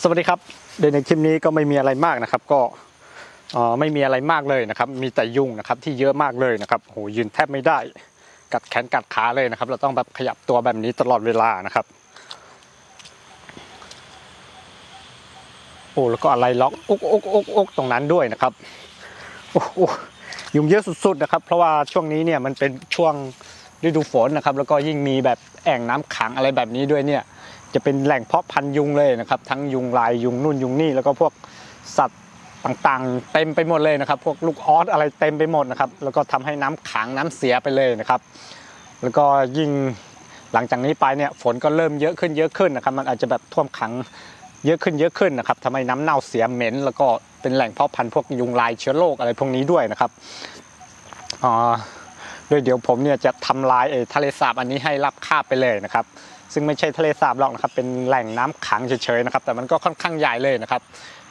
สวัสดีครับโดยในคลิปนี้ก็ไม่มีอะไรมากนะครับ ก็ไม่มีอะไรมากเลยนะครับ มีแต่ยุงนะครับที่เยอะมากเลยนะครับโหยืนแทบไม่ได้ กัดแขนกัดขาเลยนะครับ เราต้องแบบขยับตัวแบบนี้ตลอดเวลานะครับ โอ้แล้วก็อะไรล็อกอกอกอกอกตรงนั้นด้วยนะครับโอ้ยุงเยอะสุดๆนะครับ เพราะว่าช่วงนี้เนี่ยมันเป็นช่วงฤดูฝนนะครับ แล้วก็ยิ่งมีแบบแอ่งน้ำขังอะไรแบบนี้ด้วยเนี่ย จะเป็นแหล่งเพาะพันธุ์ยุงเลยนะครับ ทั้งยุงลายยุงนู่นยุงนี่แล้วก็พวกสัตว์ต่างๆ เต็มไปหมดเลยนะครับ พวกลูกออสอะไรเต็มไปหมดนะครับ แล้วก็ทำให้น้ำขังน้ำเสียไปเลยนะครับ แล้วก็ยิ่งหลังจากนี้ไปเนี่ยฝนก็เริ่มเยอะขึ้นเยอะขึ้นนะครับ มันอาจจะแบบท่วมขังเยอะขึ้นเยอะขึ้นนะครับทำให้น้ำเน่าเสียเหม็น แล้วก็เป็นแหล่งเพาะพันธุ์พวกยุงลายเชื้อโรคอะไรพวกนี้ด้วยนะครับอ่าโดยเดี๋ยวผมเนี่ยจะทำลายไอ้ทะเลสาบอันนี้ให้รับคาบไปเลยนะครับ ซึ่งไม่ใช่ทะเลสาบหรอกนะครับเป็นแหล่งน้ำขังเฉยๆนะครับแต่มันก็ค่อนข้างใหญ่เลยนะครับ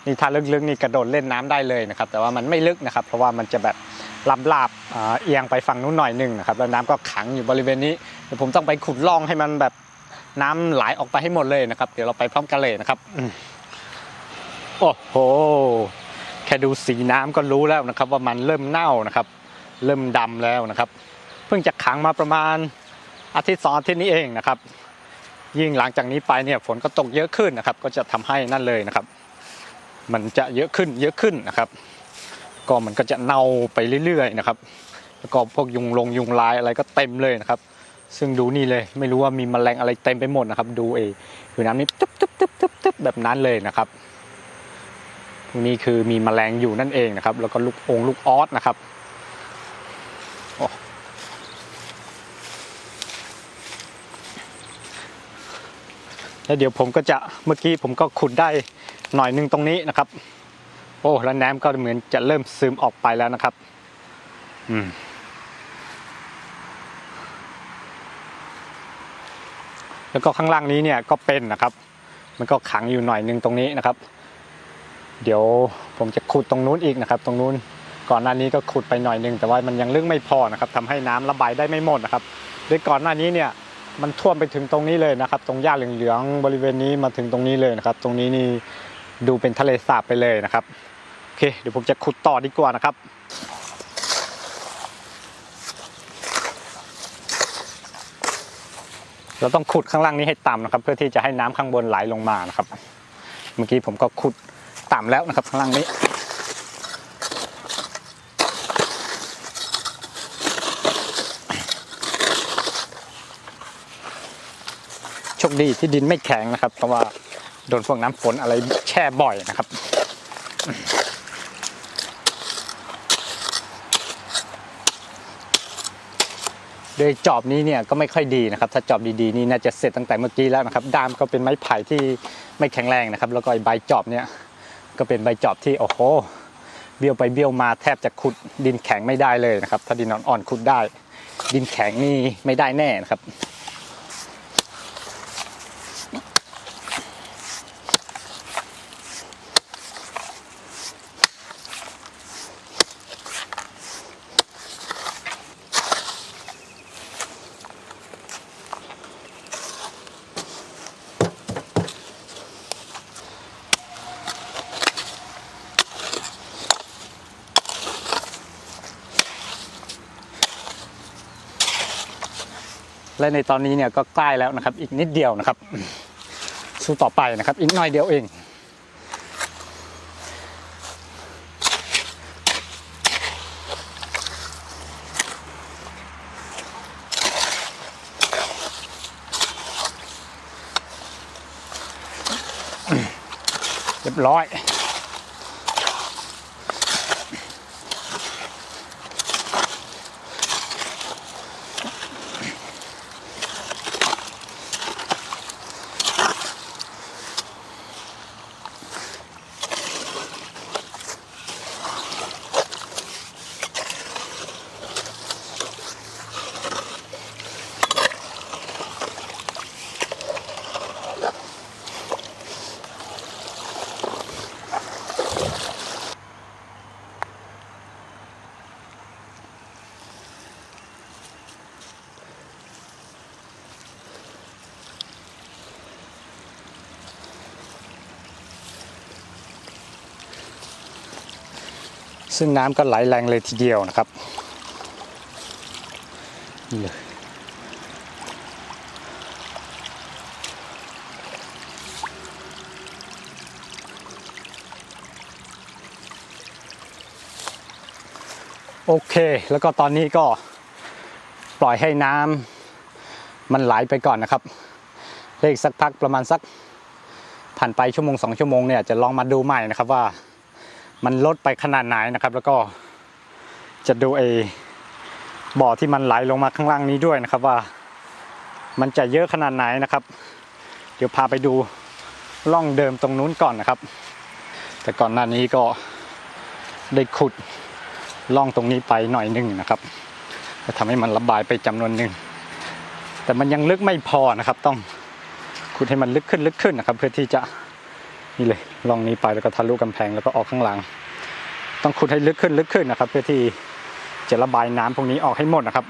นี่ถ้าลึกๆนี่กระโดดเล่นน้ำได้เลยนะครับแต่ว่ามันไม่ลึกนะครับ เพราะว่ามันจะแบบลาบๆเอียงไปฝั่งนู้นหน่อยหนึ่งนะครับแล้วน้ำก็ขังอยู่บริเวณนี้เดี๋ยวผมต้องไปขุดร่องให้มันแบบน้ำไหลออกไปให้หมดเลยนะครับ เดี๋ยวเราไปพร้อมกันเลยนะครับอืมโอ้โหแค่ดูสีน้ำก็รู้แล้วนะครับ ว่ามันเริ่มเน่านะครับ เริ่มดำแล้วนะครับ เพิ่งจะขังมาประมาณอาทิตย์สองอาทิตย์นี้เองนะครับ ยิ่งหลังจากนี้ไปเนี่ยฝนก็ตกเยอะขึ้นนะครับ ก็จะทำให้นั่นเลยนะครับ มันจะเยอะขึ้นเยอะขึ้นนะครับ ก็มันก็จะเน่าไปเรื่อยๆนะครับ แล้วก็พวกยุงลงยุงลายอะไรก็เต็มเลยนะครับ ซึ่งดูนี่เลยไม่รู้ว่ามีแมลงอะไรเต็มไปหมดนะครับ ดูเออยู่น้ำนี้ตึ๊บตึ๊บตึ๊บตึ๊บตึ๊บแบบนั้นเลยนะครับนี้คือมีแมลงอยู่นั่นเองนะครับ แล้วก็ลูกองลูกออสนะครับ แล้วเดี๋ยวผมก็จะเมื่อกี้ผมก็ขุดได้หน่อยหนึงตรงนี้นะครับ โอ้แล้วน้ำก็เหมือนจะเริ่มซึมออกไปแล้วนะครับ อืมแล้วก็ข้างล่างนี้เนี่ยก็เป็นนะครับ มันก็ขังอยู่หน่อยหนึงตรงนี้นะครับ เดี๋ยวผมจะขุดตรงนู้นอีกนะครับ ตรงนู้นก่อนหน้านี้ก็ขุดไปหน่อยหนึงแต่ว่ามันยังลึกไม่พอนะครับทำให้น้ำระบายได้ไม่หมดนะครับโดยก่อนหน้านี้เนี่ย มันท่วมไปถึงตรงนี้เลยนะครับ ตรงหญ้าเหลืองๆบริเวณนี้มาถึงตรงนี้เลยนะครับ ตรงนี้นี่ดูเป็นทะเลสาบไปเลยนะครับโอเคเดี๋ยวผมจะขุดต่อดีกว่านะครับเราต้องขุดข้างล่างนี้ให้ต่ำนะครับ เพื่อที่จะให้น้ำข้างบนไหลลงมานะครับ เมื่อกี้ผมก็ขุดต่ำแล้วนะครับข้างล่างนี้ โชคดีที่ดินไม่แข็งนะครับเพราะว่าโดนพวกน้ำฝนอะไรแช่บ่อยนะครับโดยจอบนี้เนี่ยก็ไม่ค่อยดีนะครับ ถ้าจอบดีๆนี่น่าจะเสร็จตั้งแต่เมื่อกี้แล้วนะครับ ด้ามก็เป็นไม้ไผ่ที่ไม่แข็งแรงนะครับ แล้วก็ใบจอบเนี่ยก็เป็นใบจอบที่โอ้โหเบี้ยวไปเบี้ยวมาแทบจะขุดดินแข็งไม่ได้เลยนะครับ ถ้าดินอ่อนๆขุดได้ ดินแข็งนี่ไม่ได้แน่นะครับ และในตอนนี้เนี่ยก็ใกล้แล้วนะครับ อีกนิดเดียวนะครับ สู้ต่อไปนะครับ อีกหน่อยเดียวเองเรียบร้อย ซึ่งน้ำก็ไหลแรงเลยทีเดียวนะครับนี่เลยโอเค แล้วก็ตอนนี้ก็ปล่อยให้น้ำมันไหลไปก่อนนะครับเลขสักพักประมาณสักผ่านไปชั่วโมงสองชั่วโมงเนี่ยจะลองมาดูใหม่นะครับว่า มันลดไปขนาดไหนนะครับ แล้วก็จะดูไอ้บ่อที่มันไหลลงมาข้างล่างนี้ด้วยนะครับว่า มันจะเยอะขนาดไหนนะครับ เดี๋ยวพาไปดูร่องเดิมตรงนู้นก่อนนะครับ แต่ก่อนหน้านี้ก็ได้ขุดร่องตรงนี้ไปหน่อยหนึงนะครับจะทำให้มันระบายไปจำนวนหนึ่งแต่มันยังลึกไม่พอนะครับ ต้องขุดให้มันลึกขึ้นลึกขึ้นนะครับ เพื่อที่จะ นี่เลยลองนี้ไปแล้วก็ทะลุกำแพงแล้วก็ออกข้างหลัง ต้องขุดให้ลึกขึ้นลึกขึ้นนะครับ เพื่อที่จะระบายน้ำพวกนี้ออกให้หมดนะครับ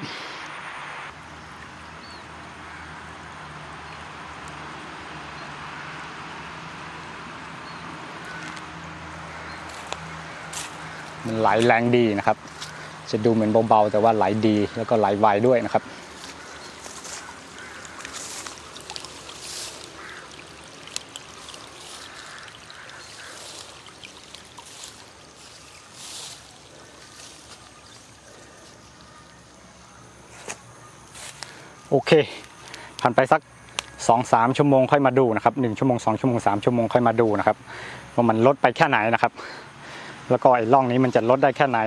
มันไหลแรงดีนะครับ จะดูเหมือนเบาๆ แต่ว่าไหลดีแล้วก็ไหลไวด้วยนะครับ โอเค ผ่านไปสักสอสามชั่วโมงค่อยมาดูนะครับหนึ่งชั่วโมงสองชั่วโมงสามชั่วโมงค่อยมาดูนะครับว่ามันลดไปแค่ไหนนะครับ แล้วก็ไอ้ร่องนี้มันจะลดได้แค่ไหน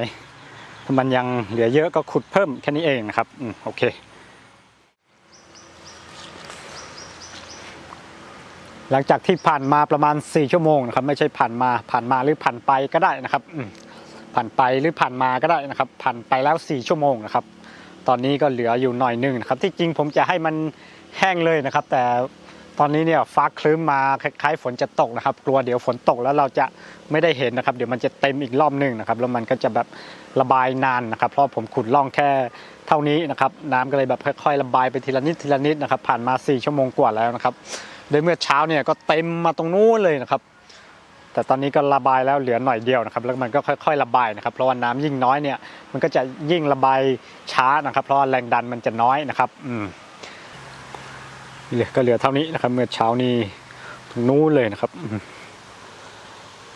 ถ้ามันยังเหลือเยอะก็ขุดเพิ่มแค่นี้เองนะครับอืมโอเค หลังจากที่ผ่านมาประมาณ 4 ชั่วโมงนะครับ ไม่ใช่ผ่านมาผ่านมาหรือผ่านไปก็ได้นะครับอืมผ่านไปหรือผ่านมาก็ได้นะครับ ผ่านไปแล้ว 4 ชั่วโมงนะครับ ตอนนี้ก็เหลืออยู่หน่อยหนึงนะครับที่จริงผมจะให้มันแห้งเลยนะครับ แต่ตอนนี้เนี่ยฟ้าคลึ้มมาคล้ายๆฝนจะตกนะครับ กลัวเดี๋ยวฝนตกแล้วเราจะไม่ได้เห็นนะครับ เดี๋ยวมันจะเต็มอีกรอบหนึ่งนะครับแล้วมันก็จะแบบระบายนานนะครับ เพราะผมขุดร่องแค่เท่านี้นะครับ น้ำก็เลยแบบค่อยๆระบายไปทีละนิดทีละนิดนะครับ ผ่านมา 4 ชั่วโมงกว่าแล้วนะครับโดยเมื่อเช้าเนี่ยก็เต็มมาตรงนู้นเลยนะครับ แต่ตอนนี้ก็ระบายแล้วเหลือหน่อยเดียวนะครับ แล้วมันก็ค่อยๆระบายนะครับ เพราะว่าน้ำยิ่งน้อยเนี่ย มันก็จะยิ่งระบายช้านะครับ เพราะแรงดันมันจะน้อยนะครับ อืมนี่เลยก็เหลือเท่านี้นะครับ เมื่อเช้านี้ตรงนู้นเลยนะครับอืม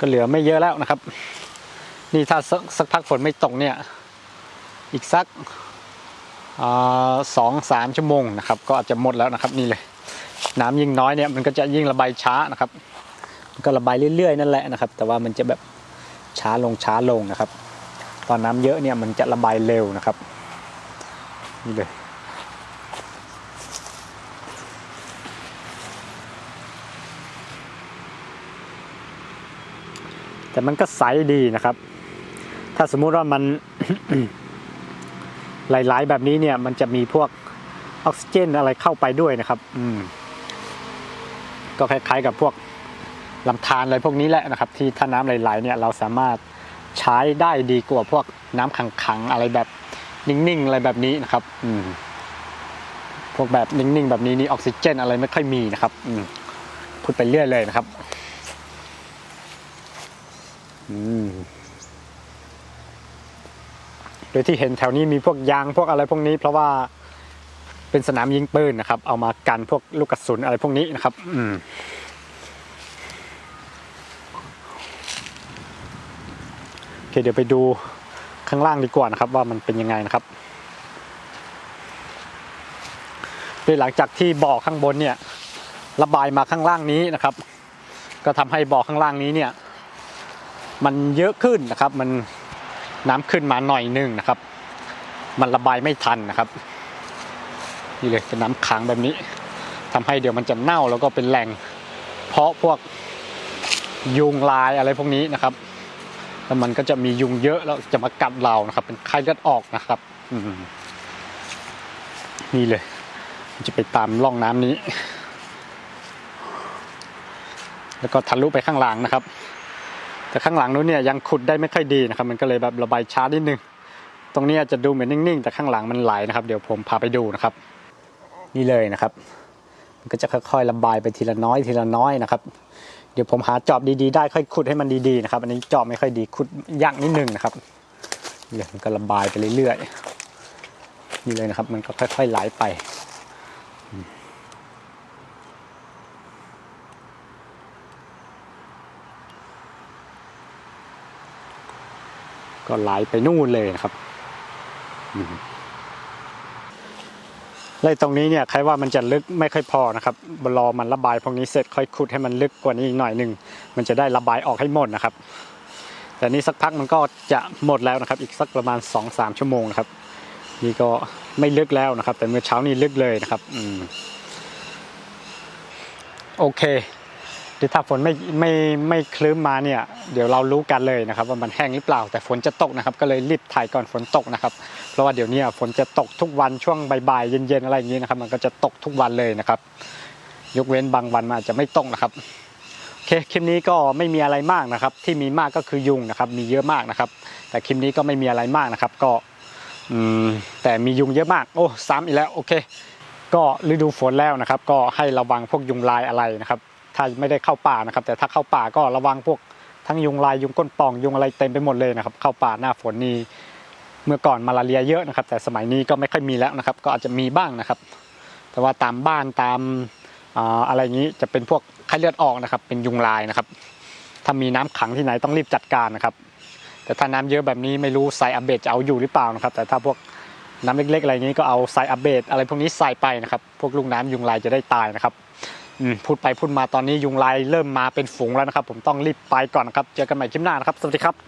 ก็เหลือไม่เยอะแล้วนะครับ นี่ถ้าสักสักพักฝนไม่ตกเนี่ย อีกสักสองสามชั่วโมงนะครับ ก็อาจจะหมดแล้วนะครับ นี่เลย น้ำยิ่งน้อยเนี่ยมันก็จะยิ่งระบายช้านะครับ ก็ระบายเรื่อยๆนั่นแหละนะครับ แต่ว่ามันจะแบบช้าลงช้าลงนะครับ ตอนน้ำเยอะเนี่ยมันจะระบายเร็วนะครับนี่เลยแต่มันก็ใสดีนะครับ ถ้าสมมุติว่ามันหลาย ๆ แบบนี้เนี่ยมันจะมีพวกออกซิเจนอะไรเข้าไปด้วยนะครับ อืม ก็คล้าย ๆ กับพวก ลำธารอะไรพวกนี้แหละนะครับ ที่ถ้าน้ำไหลๆเนี่ยเราสามารถใช้ได้ดีกว่าพวกน้ำขังๆอะไรแบบนิ่งๆอะไรแบบนี้นะครับ อืมพวกแบบนิ่งๆแบบนี้นี่ออกซิเจนอะไรไม่ค่อยมีนะครับ อืมพูดไปเรื่อยเลยนะครับ อืมโดยที่เห็นแถวนี้มีพวกยางพวกอะไรพวกนี้ เพราะว่าเป็นสนามยิงปืนนะครับ เอามากันพวกลูกกระสุนอะไรพวกนี้นะครับ อืมโอ เคเดี๋ยวไปดูข้างล่างดีกว่านะครับ ว่ามันเป็นยังไงนะครับโดยหลังจากที่บ่อข้างบนเนี่ยระบายมาข้างล่างนี้นะครับ ก็ทำให้บ่อข้างล่างนี้เนี่ย มันเยอะขึ้นนะครับ มันน้ำขึ้นมาหน่อยหนึงนะครับ มันระบายไม่ทันนะครับนี่เลยเป็นน้ำขังแบบนี้ทำให้เดี๋ยวมันจะเน่าแล้วก็เป็นแหล่ง เพาะพวกยุงลายอะไรพวกนี้นะครับ แล้วมันก็จะมียุงเยอะแล้วจะมากัดเรานะครับ เป็นไข้เลือดออกนะครับอืนี่เลย จะไปตามร่องน้ำนี้ แล้วก็ทะลุไปข้างหลังนะครับ แต่ข้างหลังนู้นเนี่ยยังขุดได้ไม่ค่อยดีนะครับ มันก็เลยแบบระบายช้านิดนึง ตรงนี้จะดูเหมือนนิ่งๆ แต่ข้างหลังมันไหลนะครับ เดี๋ยวผมพาไปดูนะครับ นี่เลยนะครับ มันก็จะค่อยๆระบายไปทีละน้อยทีละน้อยนะครับ ดี๋ยวผมหาจอบดีๆได้ค่อยขุดให้มันดีๆนะครับ อันนี้จอบไม่ค่อยดีขุดยากนิดนึงนะครับเดี๋ยวมันก็ระบายไปเรื่อยๆนี่เลยนะครับ มันก็ค่อยๆไหลไปก็ไหลไปนู่นเลยนะครับ เลยตรงนี้เนี่ยใครว่ามันจะลึกไม่ค่อยพอนะครับรอมันระบายพวกนี้เสร็จค่อยขุดให้มันลึกกว่านี้อีกหน่อยหนึ่งมันจะได้ระบายออกให้หมดนะครับ แต่นี่สักพักมันก็จะหมดแล้วนะครับ อีกสักประมาณ2อสามชั่วโมงนะครับนี่ก็ไม่ลึกแล้วนะครับ แต่เมื่อเช้านี้ลึกเลยนะครับอืมโอเค ทีถ้าฝนไม่ไม่ไม่คลื้มมาเนี่ยเดี๋ยวเรารู้กันเลยนะครับ ว่ามันแห้งหรือเปล่า แต่ฝนจะตกนะครับ ก็เลยรีบถ่ายก่อนฝนตกนะครับ เพราะว่าเดี๋ยวนี้ฝนจะตกทุกวันช่วงบ่ายๆเย็นๆอะไรอย่างนี้นะครับ มันก็จะตกทุกวันเลยนะครับ ยกเว้นบางวันมันอาจจะไม่ตกนะครับโอเคคลิปนี้ก็ไม่มีอะไรมากนะครับ ที่มีมากก็คือยุงนะครับ มีเยอะมากนะครับ แต่คลิปนี้ก็ไม่มีอะไรมากนะครับ ก็อืมแต่มียุงเยอะมากโอ้ซ้ำอีกแล้วโอเค ก็ฤดูฝนแล้วนะครับ ก็ให้ระวังพวกยุงลายอะไรนะครับ ถ้าไม่ได้เข้าป่านะครับ แต่ถ้าเข้าป่าก็ระวังพวกทั้งยุงลายยุงก้นป่องยุงอะไรเต็มไปหมดเลยนะครับ เข้าป่าหน้าฝนนี่เมื่อก่อนมาลาเรียเยอะนะครับ แต่สมัยนี้ก็ไม่ค่อยมีแล้วนะครับ ก็อาจจะมีบ้างนะครับ แต่ว่าตามบ้านตามอะไรอย่างนี้จะเป็นพวกไข้เลือดออกนะครับ เป็นยุงลายนะครับ ถ้ามีน้ำขังที่ไหนต้องรีบจัดการนะครับ แต่ถ้าน้ำเยอะแบบนี้ไม่รู้ไซอัปเบตจะเอาอยู่หรือเปล่านะครับ แต่ถ้าพวกน้ำเล็กๆอะไรนี้ก็เอาไซอัปเบตอะไรพวกนี้ใส่ไปนะครับ พวกลูกน้ำยุงลายจะได้ตายนะครับ พูดไปพูดมาตอนนี้ยุงลายเริ่มมาเป็นฝูงแล้วนะครับ ผมต้องรีบไปก่อนนครับ เจอกันใหม่คลิปหน้านะครับ สวัสดีครับ